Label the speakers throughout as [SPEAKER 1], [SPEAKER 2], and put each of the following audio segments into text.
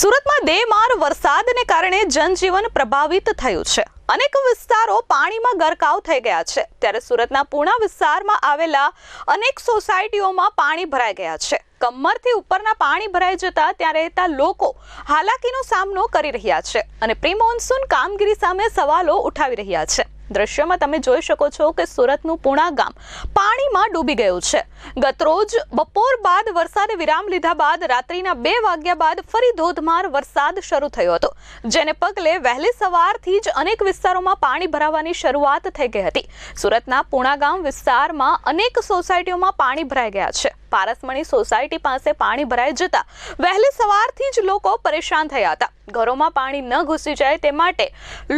[SPEAKER 1] સુરતમાં બેમાર વરસાદને કારણે જનજીવન પ્રભાવિત થયું છે. અનેક વિસ્તારો પાણીમાં ગરકાવ થઈ ગયા છે. ત્યારે સુરતના પૂણા વિસ્તારમાં આવેલા અનેક સોસાયટીઓમાં પાણી ભરાઈ ગયા છે. કમરથી ઉપરના પાણી ભરાઈ જતા ત્યાં રહેતા લોકો હાલાકીનો સામનો કરી રહ્યા છે અને પ્રી મોન્સૂન કામગીરી સામે સવાલો ઉઠાવી રહ્યા છે. દ્રશ્યમાં તમે જોઈ શકો છો કે સુરતનું પૂણા ગામ પાણીમાં ડૂબી ગયું છે. ગતરોજ બપોર બાદ વરસાદે વિરામ લીધા બાદ રાત્રિના બે વાગ્યા બાદ ફરી ધોધમાર વરસાદ શરૂ થયો હતો. જેને પગલે વહેલી સવારથી જ અનેક વિસ્તારોમાં પાણી ભરાવાની શરૂઆત થઈ ગઈ હતી. સુરતના પૂણા ગામ વિસ્તારમાં અનેક સોસાયટીઓમાં પાણી ભરાઈ ગયા છે. પારસમણી સોસાયટી પાસે પાણી ભરાઈ જતા વહેલી સવારથી જ લોકો પરેશાન થયા હતા. ઘરોમાં પાણી ન ઘૂસી જાય તે માટે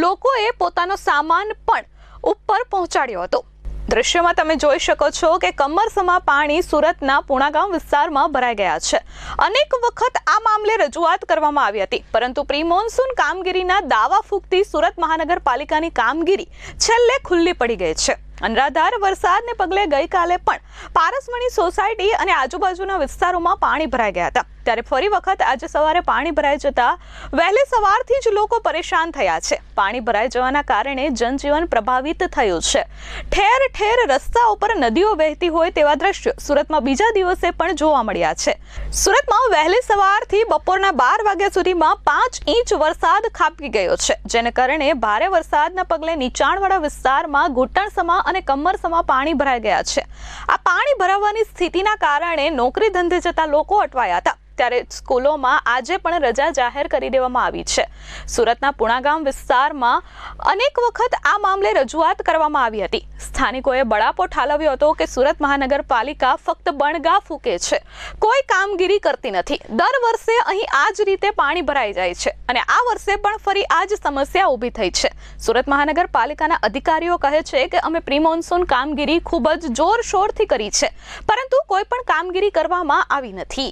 [SPEAKER 1] લોકોએ પોતાનો સામાન પણ ઉપર પહોંચાડ્યો હતો. દ્રશ્યમાં તમે જોઈ શકો છો કે કમરસમા પાણી સુરતના પુણાગામ વિસ્તારમાં ભરાઈ ગયા છે. અનેક વખત આ મામલે રજૂઆત કરવામાં આવી હતી, પરંતુ પ્રી મોન્સૂન કામગીરીના દાવા ફૂંકતી સુરત મહાનગરપાલિકાની કામગીરી છેલ્લે ખુલ્લી પડી ગઈ છે. અનરાધાર વરસાદને પગલે ગઈકાલે પણ પારસમણી સોસાયટી અને આજુબાજુના વિસ્તારોમાં પાણી ભરાઈ ગયા હતા. ત્યારે ફરી વખત આજે સવારે પાણી ભરાઈ જતા વહેલી સવારથી જ લોકો પરેશાન થયા છે. પાણી ભરાઈ જવાના કારણે જનજીવન પ્રભાવિત થયું છે. ઠેર ઠેર રસ્તા ઉપર નદીઓ વહેતી હોય તેવા દ્રશ્યો સુરતમાં બીજા દિવસે પણ જોવા મળ્યા છે. સુરતમાં વહેલી સવારથી બપોરના બાર વાગ્યા સુધીમાં પાંચ ઇંચ વરસાદ ખાબકી ગયો છે, જેને કારણે ભારે વરસાદના પગલે નીચાણવાળા વિસ્તારમાં ઘૂંટણસમા અને કમરસમાં પાણી ભરાઈ ગયા છે. આ પાણી ભરાવાની સ્થિતિના કારણે નોકરી ધંધે જતા લોકો અટવાયા હતા. ત્યારે સ્કૂલોમાં આજે પણ રજા જાહેર કરી દેવામાં આવી છે. સુરતના પુણાગામ વિસ્તારમાં અનેક વખત આ મામલે રજૂઆત કરવામાં આવી હતી. સ્થાનિકોએ બળાપો ઠાલવ્યો હતો કે સુરત મહાનગરપાલિકા ફક્ત બણગા ફૂકે છે. કોઈ કામગીરી કરતી નથી. દર વર્ષે અહીં આ જ રીતે પાણી ભરાઈ જાય છે અને આ વર્ષે પણ ફરી આ જ સમસ્યા ઊભી થઈ છે. સુરત મહાનગરપાલિકાના અધિકારીઓ કહે છે કે અમે પ્રી મોન્સૂન કામગીરી ખૂબ જ જોરશોરથી કરી છે, પરંતુ કોઈ પણ કામગીરી કરવામાં આવી નથી.